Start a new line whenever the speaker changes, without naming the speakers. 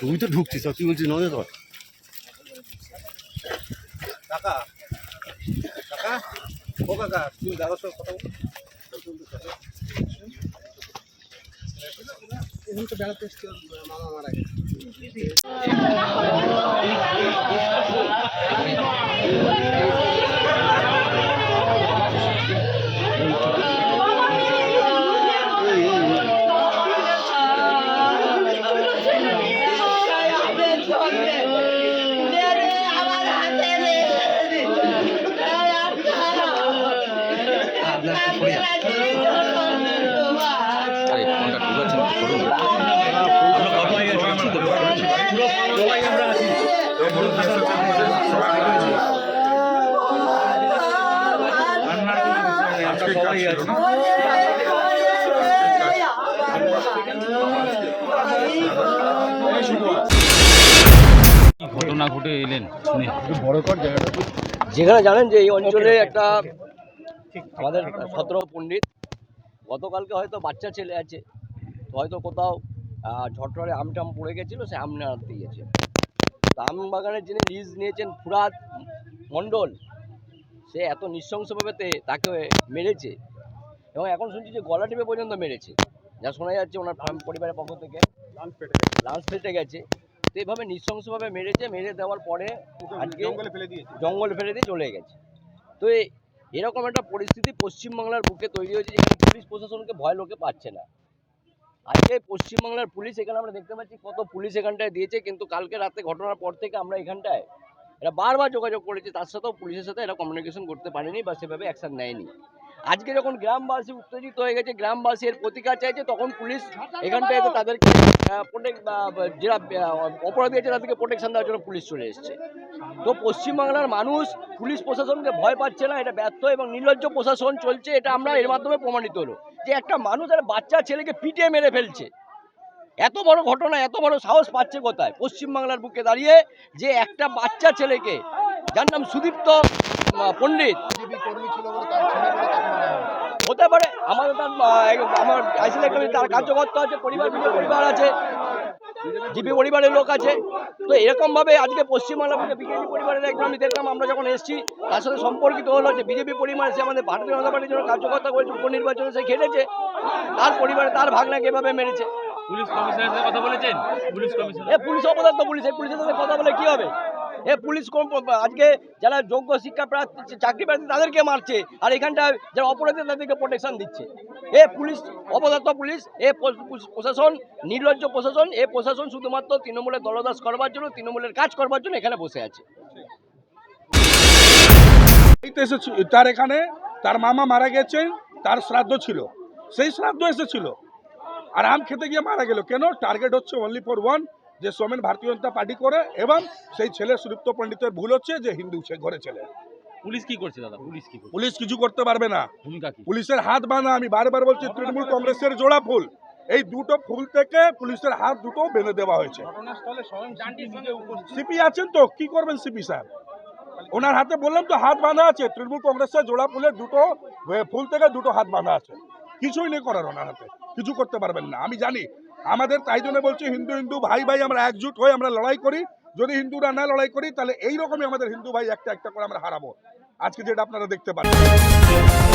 তুই তো ঢুকছিস তুই বলছিস, নজর ধর।
কাকা কাকা, ও কাকা, তুমি দাদার সঙ্গে কথা বলো। বেড়াতে মামা মারা গেছে।
করুন। ঘটনা ঘটে এলেন?
যেখানে জানেন যে এই অঞ্চলে একটা আমাদের সতেরো পণ্ডিত গতকালকে হয়তো বাচ্চা ছেলে আছে। হয়তো কোথাও আহ, ঝটড়ে আম টাম পড়ে গেছিল সে আম আনতে গিয়েছে আম বাগানের যিনি লিজ নিয়েছেন ফুরাত মণ্ডল সে এত নৃশংসভাবে তাকে মেরেছে। এবং এখন শুনছি যে গলা টিপে পর্যন্ত মেরেছে। যা শোনা যাচ্ছে ওনার পরিবারের পক্ষ থেকে। লাঞ্চ ফেটে গেছে। তো এইভাবে নৃশংসভাবে মেরেছে মেরে দেওয়ার পরে আজকে
জঙ্গলে ফেলে দিয়ে
জঙ্গল ফেলে দিয়ে চলে গেছে। তো এরকম একটা পরিস্থিতি পশ্চিমবাংলার বুকে তৈরি হয়েছে যেখানে পুলিশ প্রশাসনকে ভয় লোকে পাচ্ছে না। আজকে পশ্চিমবাংলার পুলিশ, এখানে আমরা দেখতে পাচ্ছি কত পুলিশ এখানটায় দিয়েছে, কিন্তু কালকে রাতে ঘটনার পর থেকে আমরা এখানটায় এরা বারবার যোগাযোগ করেছি, তার সাথেও পুলিশের সাথে এরা কমিউনিকেশন করতে পারেনি বা সেভাবে অ্যাকশন নেয়নি। আজকে যখন গ্রামবাসী উত্তেজিত হয়ে গেছে, গ্রামবাসী এর প্রতিকার চাইছে, তখন পুলিশ এখানটায় তাদেরকে প্রোটেক্ট যারা অপরাধী আছে তাদেরকে প্রোটেকশন দেওয়ার জন্য পুলিশ চলে এসছে। তো পশ্চিমবাংলার মানুষ পুলিশ প্রশাসনকে ভয় পাচ্ছে না, এটা ব্যর্থ এবং নির্লজ্জ প্রশাসন চলছে, এটা আমরা এর মাধ্যমে প্রমাণিত হলো। যে একটা মানুষ আর বাচ্চা ছেলেকে পিটিয়ে মেরে ফেলছে। এত বড় ঘটনা, এত বড় সাহস পাচ্ছে কোথায়? পশ্চিমবাংলার বুকে দাঁড়িয়ে যে একটা বাচ্চা ছেলেকে, যার নাম সুদীপ্ত পণ্ডিত হতে পারে। আমাদের তার আমার আইসিএল একাডেমি তার কার্যকর্তা আছে পরিবার বিজয় পরিবার আছে জিপি পরিবারের লোক আছে। তো এরকম ভাবে আজকে পশ্চিমবাংলা বিজেপি পরিবারের একজন আমি দেখলাম আমরা যখন এসেছি তার সাথে সম্পর্কিত হলো যে বিজেপি পরিবার সে আমাদের ভারতীয় জনতা পার্টির জন্য কার্যকর্তা করেছে উপনির্বাচনে সে খেটেছে তার পরিবারে তার ভাগনাকে এভাবে মেরেছে।
পুলিশ কমিশনারের সাথে কথা বলেছেন? Police commissioner.
এ পুলিশ অপদার্থ পুলিশ এই পুলিশের সাথে কথা বলে কি হবে? এ পুলিশ কোন আজকে যারা যোগ্য শিক্ষা প্রার্থী চাকরি প্রার্থী, তাদেরকে মারছে। আর এখানটা যারা অপরাধী তাদেরকে প্রোটেকশন দিচ্ছে। এ পুলিশ, অপদার্থ পুলিশ, এ প্রশাসন, নির্লজ্জ প্রশাসন, এ প্রশাসন শুধুমাত্র তৃণমূলের দলদাস করবার জন্য, তৃণমূলের কাজ করবার জন্য এখানে বসে আছে।
তার এখানে তার মামা মারা গেছেন, তার শ্রাদ্ধ ছিল। সেই শ্রাদ্ধ এসেছিল। আর আম খেতে গিয়ে মারা গেল। কেন? টার্গেট হচ্ছে অনলি ফর ওয়ান যে সোমেন ভারতীয় জনতা পার্টি করে এবং সেই ছেলে সুদীপ্ত পণ্ডিতের ভুল হচ্ছে যে হিন্দু সে ঘরে ছেলে।
পুলিশ কি করছে দাদা? পুলিশ কি
পুলিশ কিছু করতে পারবে না।
ভূমিকা কি?
পুলিশের হাত বাঁধা আমি বারবার বলছি তৃণমূল কংগ্রেসের জোড়া ফুল। এই দুটো ফুল থেকে পুলিশের হাত দুটো বেঁধে দেওয়া হয়েছে।
সিপি
আছেন তো কি করবেন সিপি সাহেব ওনার হাতে বললাম তো হাত বাঁধা আছে তৃণমূল কংগ্রেসের জোড়া ফুলের দুটো ফুল থেকে দুটো হাত বাঁধা আছে। কিছুই নেই করার ওনার হাতে কিছু করতে পারবেন না। আমি জানি আমাদের তাই জন্য বলছি, হিন্দু হিন্দু ভাই ভাই আমরা একজুট হয়ে আমরা লড়াই করি। যদি হিন্দুরা না লড়াই করি, তাহলে এইরকমই আমাদের হিন্দু ভাই একটা একটা করে আমরা হারাবো। আজকে যেটা আপনারা দেখতে পাচ্ছেন।